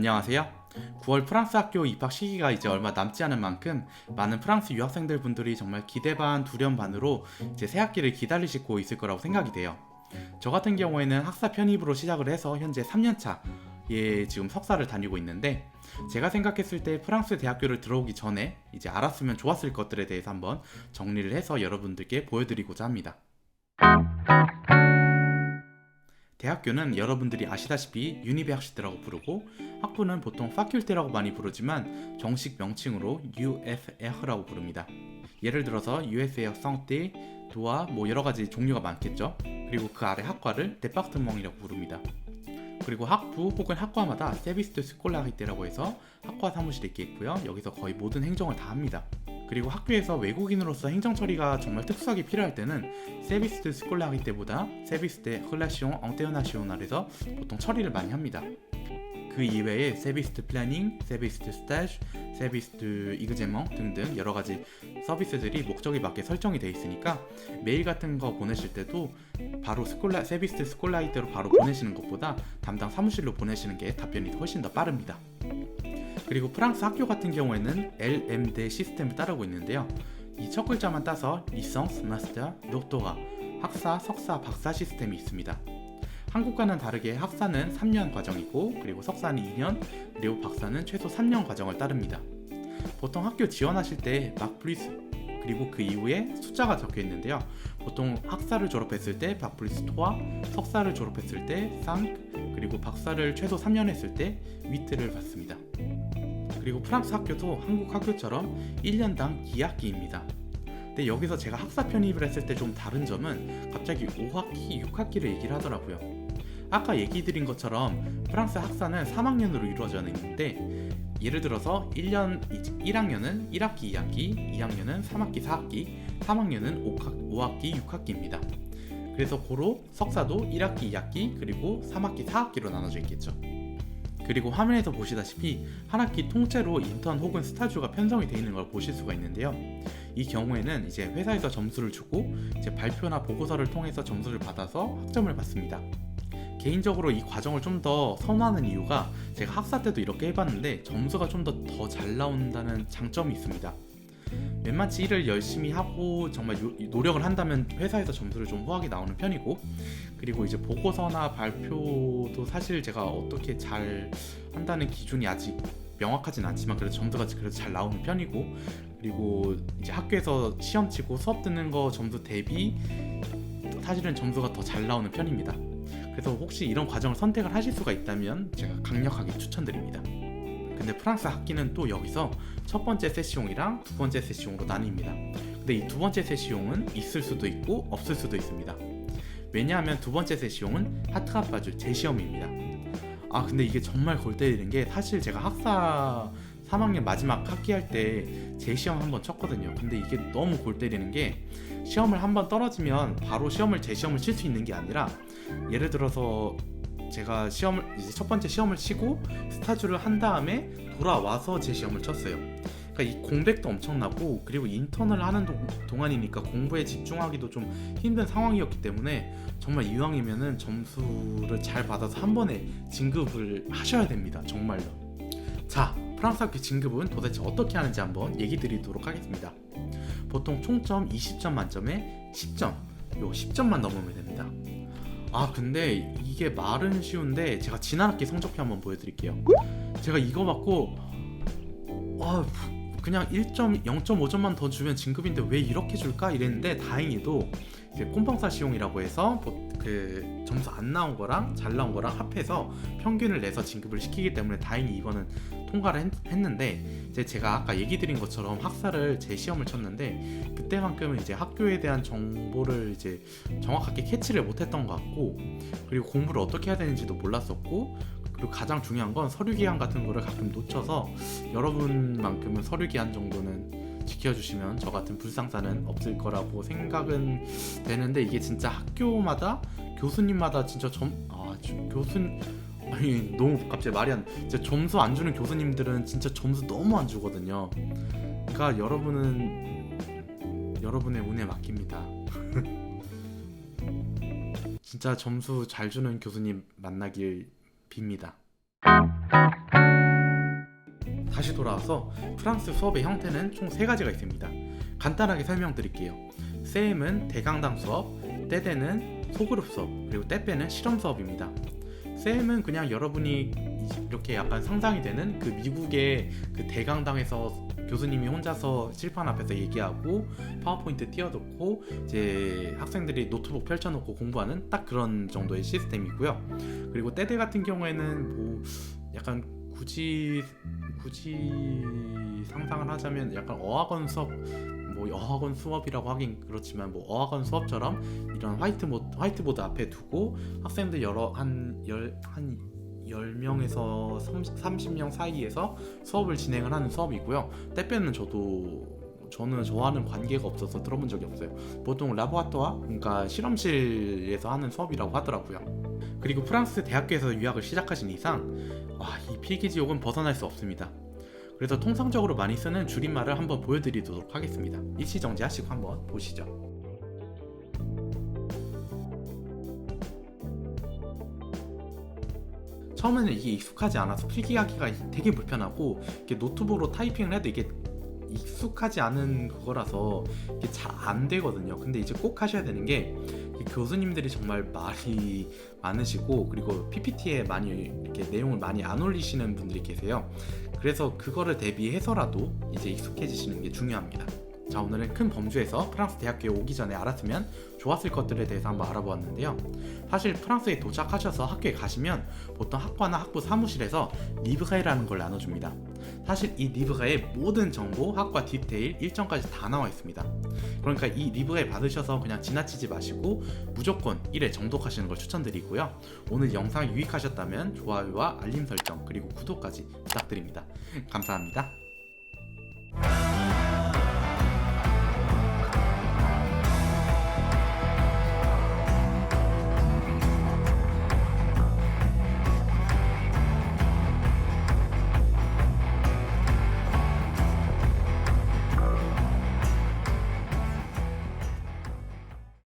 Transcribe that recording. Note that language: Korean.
안녕하세요. 9월 프랑스 학교 입학 시기가 이제 얼마 남지 않은 만큼 많은 프랑스 유학생들 분들이 정말 기대 반 두려움 반으로 이제 새 학기를 기다리시고 있을 거라고 생각이 돼요. 저 같은 경우에는 학사 편입으로 시작을 해서 현재 3년차 예 지금 석사를 다니고 있는데 제가 생각했을 때 프랑스 대학교를 들어오기 전에 이제 알았으면 좋았을 것들에 대해서 한번 정리를 해서 여러분들께 보여드리고자 합니다. 대학교는 여러분들이 아시다시피 유니베학시트라고 부르고 학부는 보통 파큘테라고 많이 부르지만 정식 명칭으로 UFR라고 부릅니다. 예를 들어서 USR 상태, 도아 뭐 여러 가지 종류가 많겠죠. 그리고 그 아래 학과를 데파르트멍이라고 부릅니다. 그리고 학부 혹은 학과마다 세비스트 스콜라리테라고 해서 학과 사무실이 있게 있고요. 여기서 거의 모든 행정을 다 합니다. 그리고 학교에서 외국인으로서 행정 처리가 정말 특수하게 필요할 때는 세비스트 스콜라리테보다 세비스트 헐라시옹 엉테어나시오날에서 보통 처리를 많이 합니다. 그 이외에 세비스트 플래닝, 세비스트 스타즈, 세비스트 이그제멍 등등 여러 가지 서비스들이 목적에 맞게 설정이 돼 있으니까 메일 같은 거 보내실 때도 바로 스콜라 세비스트 스콜라이트로 바로 보내시는 것보다 담당 사무실로 보내시는 게 답변이 훨씬 더 빠릅니다. 그리고 프랑스 학교 같은 경우에는 LMD 시스템을 따르고 있는데요. 이 첫 글자만 따서 리성스, 마스터, 녹토가 학사, 석사, 박사 시스템이 있습니다. 한국과는 다르게 학사는 3년 과정이고 그리고 석사는 2년 그리고 박사는 최소 3년 과정을 따릅니다. 보통 학교 지원하실 때 막플리스 그리고 그 이후에 숫자가 적혀 있는데요. 보통 학사를 졸업했을 때 박플리스 토와 석사를 졸업했을 때 쌍, 그리고 박사를 최소 3년 했을 때 위트를 받습니다. 그리고 프랑스 학교도 한국 학교처럼 1년당 2학기입니다. 근데 여기서 제가 학사 편입을 했을 때 좀 다른 점은 갑자기 5학기, 6학기를 얘기를 하더라고요. 아까 얘기 드린 것처럼 프랑스 학사는 3학년으로 이루어져 있는데 예를 들어서 1년 1학년은 1학기, 2학기, 2학년은 3학기, 4학기, 3학년은 5학기, 6학기입니다. 그래서 고로 석사도 1학기, 2학기, 그리고 3학기, 4학기로 나눠져 있겠죠. 그리고 화면에서 보시다시피 한 학기 통째로 인턴 혹은 스타주가 편성이 되어 있는 걸 보실 수가 있는데요. 이 경우에는 이제 회사에서 점수를 주고 이제 발표나 보고서를 통해서 점수를 받아서 학점을 받습니다. 개인적으로 이 과정을 좀 더 선호하는 이유가 제가 학사 때도 이렇게 해봤는데 점수가 좀 더 더 잘 나온다는 장점이 있습니다. 웬만치 일을 열심히 하고 정말 요, 노력을 한다면 회사에서 점수를 좀 후하게 나오는 편이고 그리고 이제 보고서나 발표도 사실 제가 어떻게 잘 한다는 기준이 아직 명확하진 않지만 그래도 점수가 그래도 잘 나오는 편이고 그리고 이제 학교에서 시험 치고 수업 듣는 거 점수 대비 사실은 점수가 더 잘 나오는 편입니다. 그래서 혹시 이런 과정을 선택을 하실 수가 있다면 제가 강력하게 추천드립니다. 근데 프랑스 학기는 또 여기서 첫 번째 세시용이랑 두 번째 세시용으로 나뉩니다. 근데 이 두 번째 세시용은 있을 수도 있고 없을 수도 있습니다. 왜냐하면 두 번째 세시용은 하트가빠주 재시험입니다. 아 근데 이게 정말 골 때리는 게 사실 제가 학사 3학년 마지막 학기 할 때 재시험 한번 쳤거든요. 근데 이게 너무 골 때리는 게 시험을 한번 떨어지면 바로 시험을 재시험을 칠 수 있는 게 아니라 예를 들어서 제가 시험을 이제 첫 번째 시험을 치고 스타주를 한 다음에 돌아와서 제 시험을 쳤어요. 그러니까 이 공백도 엄청나고 그리고 인턴을 하는 동, 안이니까 공부에 집중하기도 좀 힘든 상황이었기 때문에 정말 이왕이면은 점수를 잘 받아서 한 번에 진급을 하셔야 됩니다. 정말로. 자, 프랑스 학교 진급은 도대체 어떻게 하는지 한번 얘기 드리도록 하겠습니다. 보통 총점 20점 만점에 10점, 요 10점만 넘으면 됩니다. 아 근데 이게 말은 쉬운데 제가 지난 학기 성적표 한번 보여드릴게요. 제가 이거 받고 와 그냥 1점 0.5점만 더 주면 진급인데 왜 이렇게 줄까? 이랬는데 다행히도 이제 콤펑사시용이라고 해서 그 점수 안 나온 거랑 잘 나온 거랑 합해서 평균을 내서 진급을 시키기 때문에 다행히 이거는 통과를 했, 는데 이제 제가 아까 얘기 드린 것처럼 학사를 제 시험을 쳤는데 그때만큼은 이제 학교에 대한 정보를 이제 정확하게 캐치를 못했던 것 같고 그리고 공부를 어떻게 해야 되는지도 몰랐었고 그리고 가장 중요한 건 서류 기한 같은 거를 가끔 놓쳐서 여러분만큼은 서류 기한 정도는 지켜주시면 저 같은 불상사는 없을 거라고 생각은 되는데 이게 진짜 학교마다 교수님마다 진짜 점 아, 교수 아니 너무 갑자기 말이 안 진짜 점수 안 주는 교수님들은 진짜 점수 너무 안 주거든요. 그러니까 여러분은 여러분의 운에 맡깁니다. 진짜 점수 잘 주는 교수님 만나길 빕니다. 다시 돌아와서 프랑스 수업의 형태는 총 세 가지가 있습니다. 간단하게 설명드릴게요. 쌤은 대강당 수업, 떼대는 소그룹 수업, 그리고 떼빼는 실험 수업입니다. 쌤은 그냥 여러분이 이렇게 약간 상상이 되는 그 미국의 그 대강당에서 교수님이 혼자서 칠판 앞에서 얘기하고 파워포인트 띄워놓고 이제 학생들이 노트북 펼쳐놓고 공부하는 딱 그런 정도의 시스템이고요. 그리고 떼대 같은 경우에는 뭐 약간 굳이 굳이 상상을 하자면 약간 어학원 수업 뭐 어학원 수업이라고 하긴 그렇지만 뭐 어학원 수업처럼 이런 화이트보드 화이트보드 앞에 두고 학생들 여러 한 열한 10명에서 30명 사이에서 수업을 진행을 하는 수업이고요. 때빼는 저도 저는 저와는 관계가 없어서 들어본 적이 없어요. 보통 라보라토아 그러니까 실험실에서 하는 수업이라고 하더라고요. 그리고 프랑스 대학교에서 유학을 시작하신 이상 와, 이 필기 지옥은 벗어날 수 없습니다. 그래서 통상적으로 많이 쓰는 줄임말을 한번 보여드리도록 하겠습니다. 일시 정지하시고 한번 보시죠. 처음에는 이게 익숙하지 않아서 필기하기가 되게 불편하고 이렇게 노트북으로 타이핑을 해도 이게 익숙하지 않은 그거라서 이게 잘 안 되거든요. 근데 이제 꼭 하셔야 되는 게 교수님들이 정말 말이 많으시고 그리고 PPT에 많이 이렇게 내용을 많이 안 올리시는 분들이 계세요. 그래서 그거를 대비해서라도 이제 익숙해지시는 게 중요합니다. 자 오늘은 큰 범주에서 프랑스 대학교에 오기 전에 알았으면 좋았을 것들에 대해서 한번 알아보았는데요. 사실 프랑스에 도착하셔서 학교에 가시면 보통 학과나 학부 사무실에서 리브레라는 걸 나눠줍니다. 사실 이 리브레의 모든 정보, 학과 디테일, 일정까지 다 나와 있습니다. 그러니까 이 리브레 받으셔서 그냥 지나치지 마시고 무조건 1회 정독하시는 걸 추천드리고요. 오늘 영상 유익하셨다면 좋아요와 알림 설정 그리고 구독까지 부탁드립니다. 감사합니다.